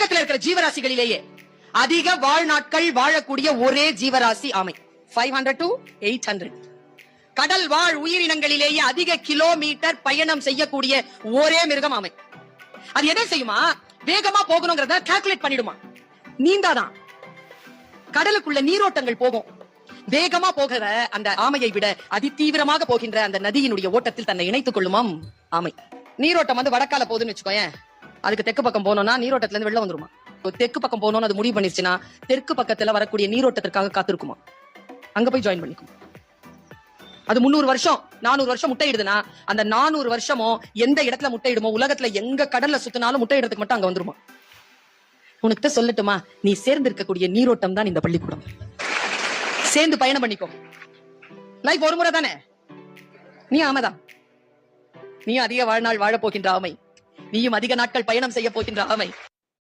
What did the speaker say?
உலகத்துல இருக்கிற ஜீவராசிகளிலேயே அதிக வாழ்நாட்கள் வாழக்கூடிய ஒரே ஜீவராசி ஆமை. Five hundred to eight hundred கடல் வாழ் உயிரினங்களிலேயே அதிக கிலோமீட்டர் பயணம் செய்யக்கூடிய ஒரே மிருகம் ஆமை. அது எதை செய்யுமா? வேகமா போகணுங்கிறத கால்குலேட் பண்ணிடுமா. நீந்தாதான். கடலுக்குள்ள நீரோட்டங்கள் போகும். வேகமா போகிற அந்த ஆமையை விட அதிதீவிரமாக போகின்ற அந்த நதியினுடைய ஓட்டத்தில் தன்னை இணைத்துக் கொள்ளுமாம் ஆமை. நீரோட்டம் வந்து வடக்கால போகுதுன்னு வச்சுக்கோயேன். அதுக்கு தெற்கு பக்கம் போனோம்னா நீரோட்டத்துல இருந்து வெளில வந்துருமா? தெற்கு பக்கம் போனோம்னு அது முடிவு பண்ணிருச்சுன்னா தெற்கு பக்கத்துல வரக்கூடிய நீரோட்டத்திற்காக காத்திருக்குமா? அங்க போய் ஜாயின் பண்ணிக்கும். அது முந்நூறு வருஷம் நானூறு வருஷம் முட்டையிடுதுன்னா அந்த நானூறு வருஷமும் எந்த இடத்துல முட்டையிடுமோ உலகத்துல எங்க கடல்ல சுத்தினாலும் முட்டையிடத்துக்கு மட்டும் அங்க வந்துருமா? உனக்கு தான் சொல்லட்டுமா நீ சேர்ந்து இருக்கக்கூடிய நீரோட்டம் தான் இந்த பள்ளிக்கூடம். சேர்ந்து பயணம் பண்ணிக்கோ. லைஃப் ஒரு முறை தானே? நீ ஆமைதான். நீ அதிக வாழ்நாள் வாழப் போகின்ற ஆமை. நீயும் அதிக நாட்கள் பயணம் செய்ய போகின்ற ஆமை.